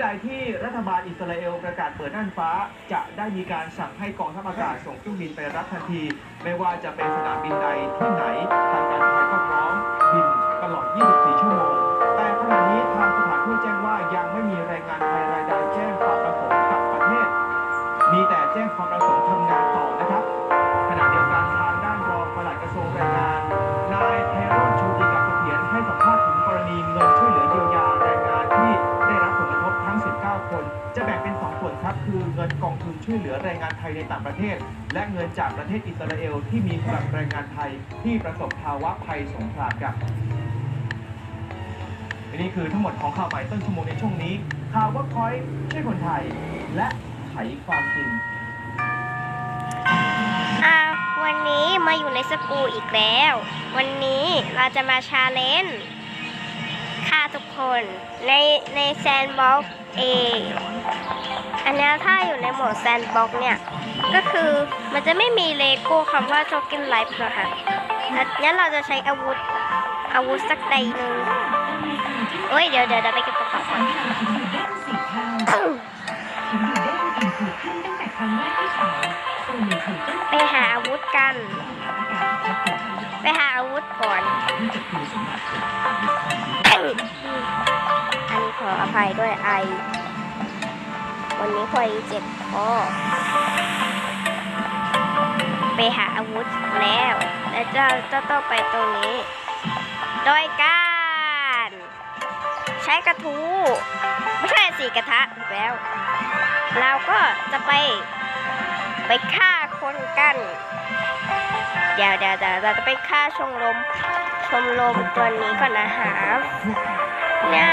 ใดที่รัฐบาลอิสราเอลประกาศเปิดน่านฟ้า จะได้มีการสั่งให้กองทัพอากาศส่งเครื่องบินไปรับทันที ไม่ว่าจะเป็นสนามบินใดที่ไหนทางการไทยก็พร้อมบินตลอด 24 ชั่วโมง แรงงานไทยในต่างประเทศ และเงินจากประเทศอิสราเอลที่มีสำหรับแรงงานไทยที่ประสบภาวะภัยสงครามกับนี่คือทั้งหมดของข่าวใหม่ต้นชั่วโมงในช่วงนี้ ข่าวว่าคอยช่วยคนไทย และไขความจริงวันนี้มาอยู่ในสกูอีกแล้ว วันนี้เราจะมาชาเลนจ์ฆ่าทุกคนในในแซนบ็อกเอ อันนี้ถ้าอยู่ในโหมดแซนด์บ็อกเนี่ย ก็คือมันจะไม่มีเลโก้คำว่าจ็อกเกนไลฟ์นะคะอันนี้เราจะใช้อาวุธอาวุธสักใดหนึ่งเฮ้ยเดี๋ยวเดี๋ยวเดี๋ไปเก็บกระเป๋าก่อนไปหาอาวุธกัน ไปหาอาวุธก่อนอันขออภัยด้วยไอ วันนี้คลอยเจ็บคอไปหาอาวุธแล้ว และเจะจะต้องไปตรงนี้ โดยการใช้กระทู ไม่ใช่สี่กระทะแล้ว เราก็จะไปไปฆ่าคนกัน เดี๋ยวเดี๋ยวเดี๋ยวเราจะไปฆ่าชมรมชมรมตัวนี้ก่อนนะฮะเนี่ย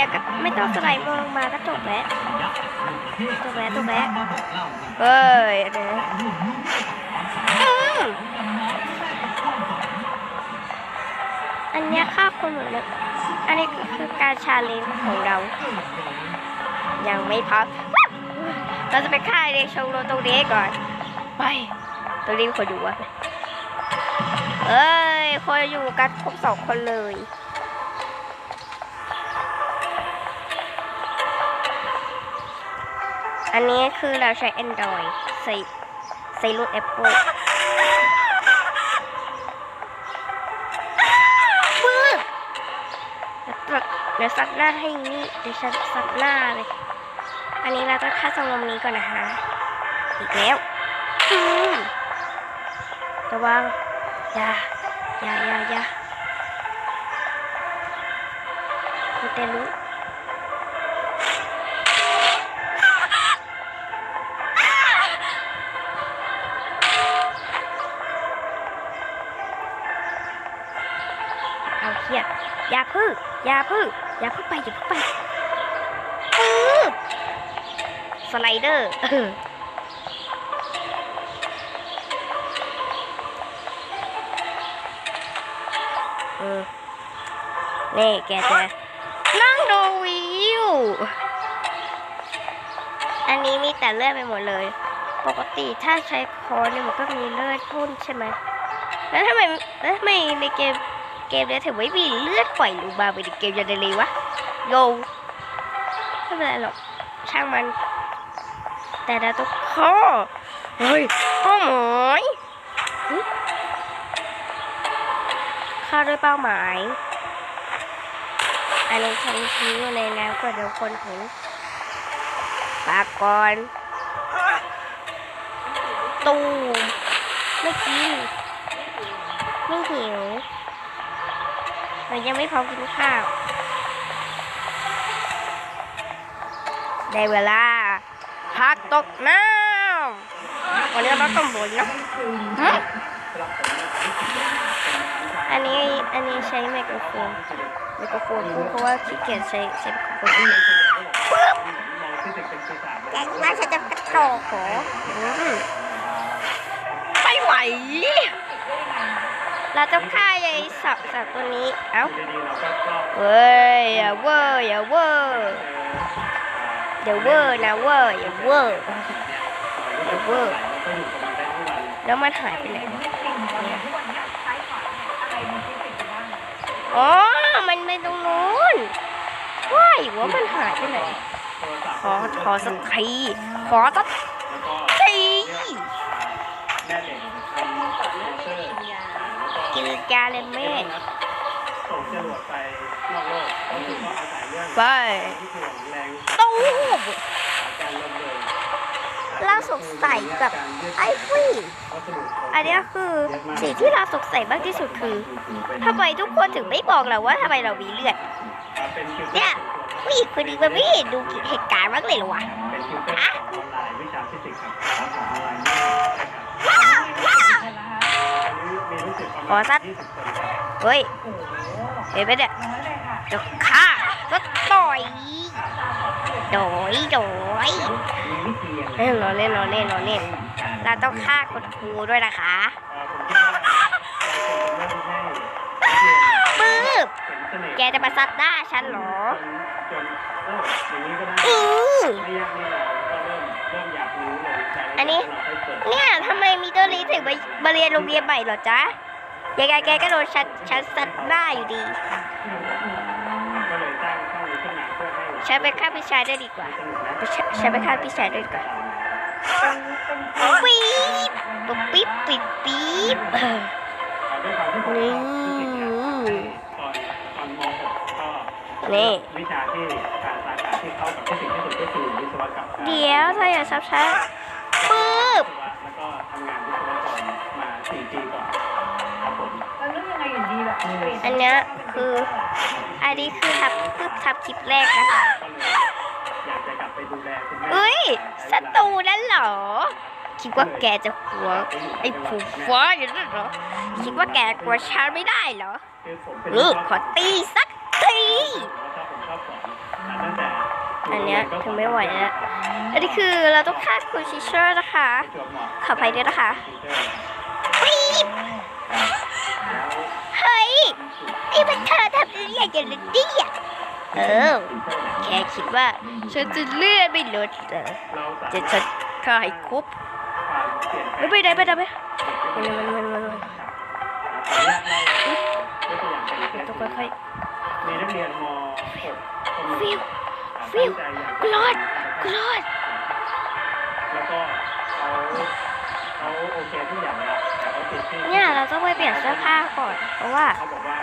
ยก็ไม่ต้องสไลด์ลงมาก็จบแล้วจบแล้วจบแล้วเฮ้ยอันนี้และร่วมลุ้นกับความสามารถอืมของน้องๆที่ได้กับคนนเนี้ฆ่าคนหมดเลยอันนี้คือการชาเลนจ์ของเรา ยังไม่พักเราจะไปฆ่าเด็กชงโรตรงนี้ก่อน ไปตรงนี้คนอยู่วะเอ้ยคนอยู่กันครบสองคนเลย อันนี้คือเราใช้ Android ใส่ใส่รุ่น Apple มือเดี๋ยวสัดหน้าให้นี่เดี๋ยวฉันสัดหน้าเลย อันนี้เราต้องค่าสงมนี้ก่อนนะคะ อีกแล้วระวังอย่าอย่าอย่าอย่าคุณเตลุ อย่าพึ่งอย่าพึ่งไปอย่าพึ่งไปสไลเดอร์เออเออนี่แกจะนั่งดูวิว อันนี้มีแต่เลือดไปหมดเลย ปกติถ้าใช้คอเนี่ยมันก็มีเลือดพุ่นใช่ไหมแล้วทำไมแล้วทำไมในเกม เกมเนี้ยถึงไม่มีเลือดปล่อยลงมาไปในเกมยันเลยวะโยไม่เป็นไรหรอกช่างมัน แต่เราต้องข้อเฮ้ยข้อหมายหึฆ่าด้วยเป้าหมายอันนี้ฉันทิ้งในน้ำก็เดี๋ยวคนเห็นปากก่อนตูมไม่กิน ไม่หิว เรายังไม่พร้อมกินข้าว ได้เวลาพักตกน้ำวันนี้เราต้องบ่นนะฮะอันนี้อันนี้ใช้ไมโครโฟนไมโครโฟนพูดเพราะว่าขี้เกียจใช้ใช้ไมโครโฟนพูดมองฟิสิกส์เป็นปีศาจแกคิดว่าฉันจะกระโตกเหรออืมไม่ไหว เราต้องฆ่าไอ้สัตว์สัตว์ตัวนี้ เอ้าเราก็ก็เว้ยอย่าเวอร์อย่าเวอร์อย่าเวอร์นะเวอร์อย่าเวอร์เออเวอร์ก็อยู่กับมันได้ทุกวันแล้วมันหายไปไหนอ๋อ มันไปตรงนู้นว้ายว่ามันหายไปไหน ขอ ขอสักที ขอสักแล้ว ก็ทีแม่เหล็กทำมอเตอร์แล้วก็กินยาเลยแม่ส่งจรวดไปนอกโลกก็คือว่าอาศัยเรื่องไปที่ถ่วงแรงตู้มการลมเลยเราสงสัยกับไอ้ผู้หญิงวัสดุอันเนี้ยคือสิ่งที่เราสงสัยมากที่สุดคือทำไมทุกคนถึงไม่บอกเราว่าทำไมเรามีเลือดเป็นฟิวเจอเนี่ยร์ผู้หญิงคนนี้มันไม่เห็นดูเหตุการณ์บ้างเลยเหรอวะเป็นฟิวเจอร์ ขอมาณสักยี่สิบคนครับเฮ้ยเห็นไหมเนี่ยเดี๋ยวฆ่าก็ต่อยโดยโดยมีวิธียังไงเล่นเราเล่นเราเล่นเราเล่น เราต้องฆ่าคนครูด้วยนะคะเอ่อผมคิดว่าเราควรจะเริ่มให้นักเรียนปื๊บเห็นเสน่ห์แกจะมาซัดหน้าฉันเหรอจนเอออย่างนี้ก็ได้อือไม่ยากนี่เราก็เริ่มเริ่มอยากรู้เลยแต่ละอันนี้เราค่อยเปิดเนี่ยทำไมมีตัวนี้ถึงไปมาเรียนโรงเรียนใหม่เหรอจ๊ะ ยังไงแกก็โดนฉันฉันซัดหน้าอยู่ดี ก็เลยสร้างช่องนี้ขึ้นมาเพื่อให้ฉันไปฆ่าพี่ชายด้วยดีกว่าสนุกนะฉันฉันไปฆ่าพี่ชายด้วยดีกว่าปี๊บปุ๊บปิ๊บปิดปี๊บเออด้วยความที่ผมนี่ชอบฟิสิกส์เนี่ยตอนตอนม .6 ก็ นี่วิชาที่การสาขาที่เข้ากับฟิสิกส์ที่สุดก็คือวิศวกรรมเดี๋ยวถ้าอย่าซับช้าปึ๊ อันนี้คืออันนี้คือทับเพิ่งทับคลิปแรกนะคะเลยอยากจะกลับไปดูแลคุณแม่เอ้ยศัตรูนั่นเหรอ คิดว่าแกจะหัวไอ้ผูฟ้าอย่างนั้นเหรอ คิดว่าแกกลัวฉันไม่ได้เหรอเออขอตีสักทีอันเนี้ยคือไม่ไหวแล้ว อันนี้คือเราต้องฆ่าคุณชิเชอร์นะคะจวบเหมาะขออภัยด้วยนะคะ นี่มันเธอทำอะไรอย่างนี้เนี่ยเออแกคิดว่าฉันจะเลื่อนไม่ลดเหรอเราสามารถจะฉันฆ่าให้ครบความเปลี่ยนแปลไม่ไปไหนไปไหนไปมันมันมันมันมันขออนุญาตเล่ายกตัวอย่างเป็นเคสต้องค่อยมีนักเรียนมฟิวฟิวกรอดกรอดแล้วก็เขาเขาโอเคทุกอย่างแล้วเนี่ยเราต้องไปเปลี่ยนเสื้อผ้าก่อนเพราะว่า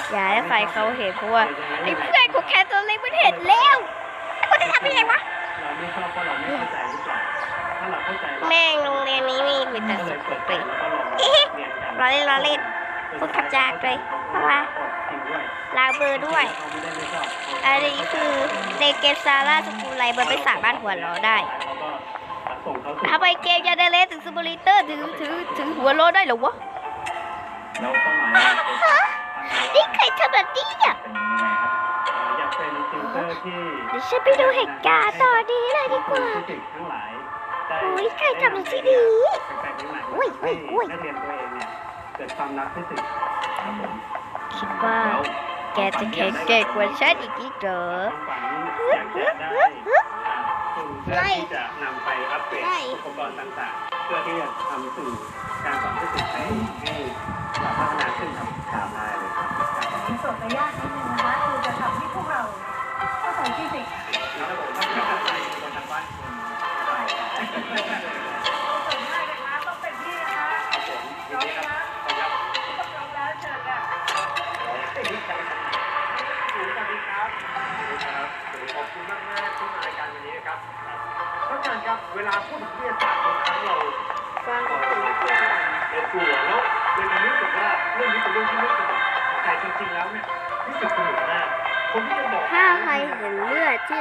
อกว่าย่าให้ใครเขาเห็นเพราะว่าไอ้เพื่อนของแคทตัวเล็กมันเห็นแล้วแล้วมันจะทำยังไงวะเราไม่ชอบเพราะเราไม่เข้าใจหรือเปล่าถ้าเราเข้าใจแม่งโรงเรียนนี้มีมีแต่สุขเปิดปีแล้วก็ลอเอ๊ะเรียนกันเราเล่นเราเล่นพูดขับจากเลยเพราะว่าลาเบอร์ด้วยอันนี้คือในเกมซาร่าสกูไลมันไม่สามารถหัวเราะได้เขาก็ส่งเขาสู่ทำไมเกมยาเดเลสถึงซูเปอร์ลิเตอร์ถึงถึงถึงหัวเราะได้หรอวะ นี่ใครทำแบบนี้อะเป็นยังไงครับอยากเป็นติวเตอร์ที่เดี๋ยวฉันไปดูเหตุการณ์ตอนนี้เลยดีกว่าฟิสิกส์ทั้งหลายได้โอ้ยใครทำสิ่งนี้แปลกๆใหม่ๆอุ้ยอุ้ยอุ้ย ให้นักเรียนตัวเองเนี่ยเกิดความรักฟิสิกส์ครับผมคิดว่าแล้วแกจะแข็งแกร่งกว่าฉันอีกนิดเหรอฝันอยากจะได้อ่าทุนเพื่อที่จะนำไปอัปเกรดได้อุปกรณ์ต่างๆ เพื่อที่จะทำสื่อการสอนฟิสิกส์ให้ให้พัฒนาขึ้นครับ ครับ ได้เลยครับโจทย์จะยากนิดนึงนะคะคือจะทำให้พวกเราเข้าใจฟิสิกส์แล้วผมก็จะไปคนทางบ้านคนโจทย์ง่ายนะคะต้องเป็นที่นะคะยอบคุณครับต้องยอมแล้วเชิญค่ะสวัสดีครับสวัสดีครับสวัสดีครับขอบคุณมากมากๆที่มารายการวันนี้ครับท่านอาจารย์ครับเวลาพูดถึงวิทยาศาสตร์บางครั้งเราสร้างความตื่นเต้นเรากลัวแล้วเลยทำให้รู้สึกว่าเรื่องนี้เป็นเรื่องที่ไม่สนุก แต่จริงๆแล้วเนี่ยรู้สึกสนุกมากคนที่จะบอกถ้าใครเห็นเลือดที่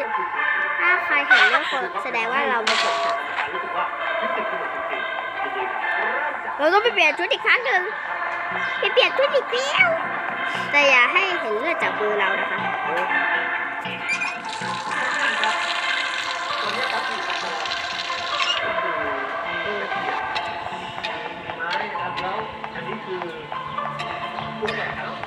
ถ้าใครเห็นเลือดคนแสดงว่าเรามาจบค่ะสึกว่ารู้หตุเราต้องไปเปลี่ยนชุดอีกครั้งหนึ่งไปเปลี่ยนชุดอีกเดียวแต่อย่าให้เห็นเลือดจากมือเรานะคะแล้วอันนี้คือกุ้งแก่ครับ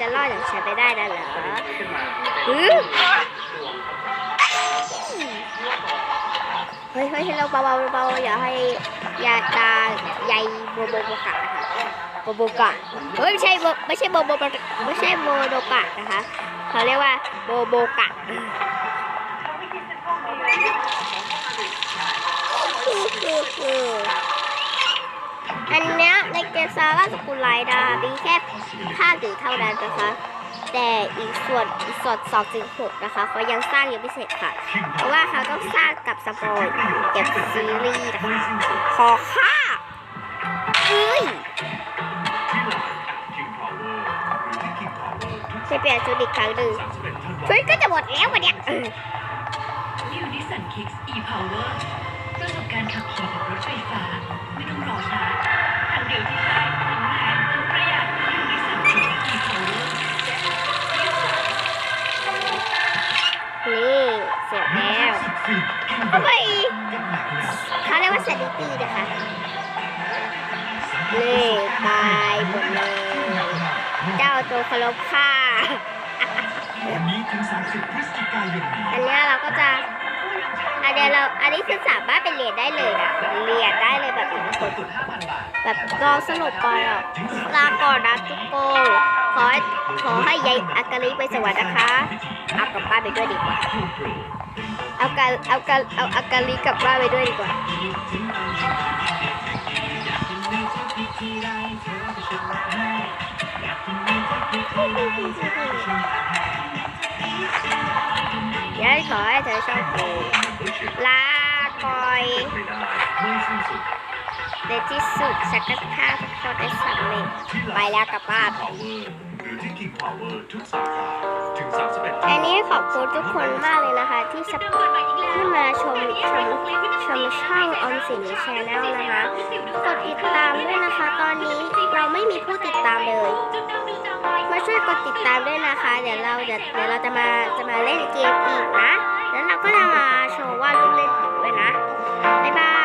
จะรอดจากฉันไปได้นะเหรอหือเฮ้ยเฮ้ยให้เราเบาๆเบาๆอย่าให้ยาตาใยโบโบโบกะนะคะโบโบกะเฮ้ยไม่ใช่โบไม่ใช่โบโบไม่ใช่โบโดกะนะคะเขาเรียกว่าโบโบกะอ เกมซาร่าสกุลไลดามีแค่ภาคหนึ่งเท่านั้นนะคะ แต่อีกส่วนอีกส่วนสองถึงหกนะคะเขายังสร้างยังไม่เสร็จค่ะ เพราะว่าเขาต้องสร้างกับสปอยเก็บซีรีส์นะคะขอค่าเอ้ยจะเปลี่ยนชุดอีกครั้งหนึ่งชุดก็จะหมดแล้ววันเนี้ยนิวนิสันคิกส์ e-power ประสบการณ์ขับขี่แบบรถไฟฟ้า ไม่ต้องรอช้า นิวนิสสันคิกส์ e-power นี่เสร็จแล้วทำไมเขาเรียกว่าสถิตินะคะนี่ตายหมดเลย เจ้าตัวเคารพค่าวันนี้ถึง30พฤศจิกายนนี้อันเนี้ยเราก็จะ อันเนี้ยเราอันนี้คือสามารถไปเรียนได้เลยนะเรียนได้เลยแบบนี้ทุกคนแบบลองสรุปก่อนอะลาก่อนนะทุกคนขอให้ขอให้ยายอากาลิไปสวรรค์นะคะเอากลับบ้านไปด้วยดีกว่าเอากาเอากาเอาอากาลิกลับบ้านไปด้วยดีกว่ายาย ขอให้เธอโชคดีลากอยในที่สุดฉันก็ฆ่าทุกคนได้สำเร็จไปแล้วกลับบ้านหรือที่ King Power ทุกสาขาถึง31อันนี้ขอบคุณทุกคนมากเลยนะคะ ที่สปที่มาชมชมชมช่องออมสินชาแนลนะคะ กดติดตามด้วยนะคะ ตอนนี้เราไม่มีผู้ติดตามเลย มาช่วยกดติดตามด้วยนะคะ เดี๋ยวเราเดี๋ยวเดี๋ยวเราจะมาจะมาเล่นเกมอีกนะ แล้วเราก็จะมาโชว์ว่าลูกเล่นอีกด้วยนะ บ๊ายบาย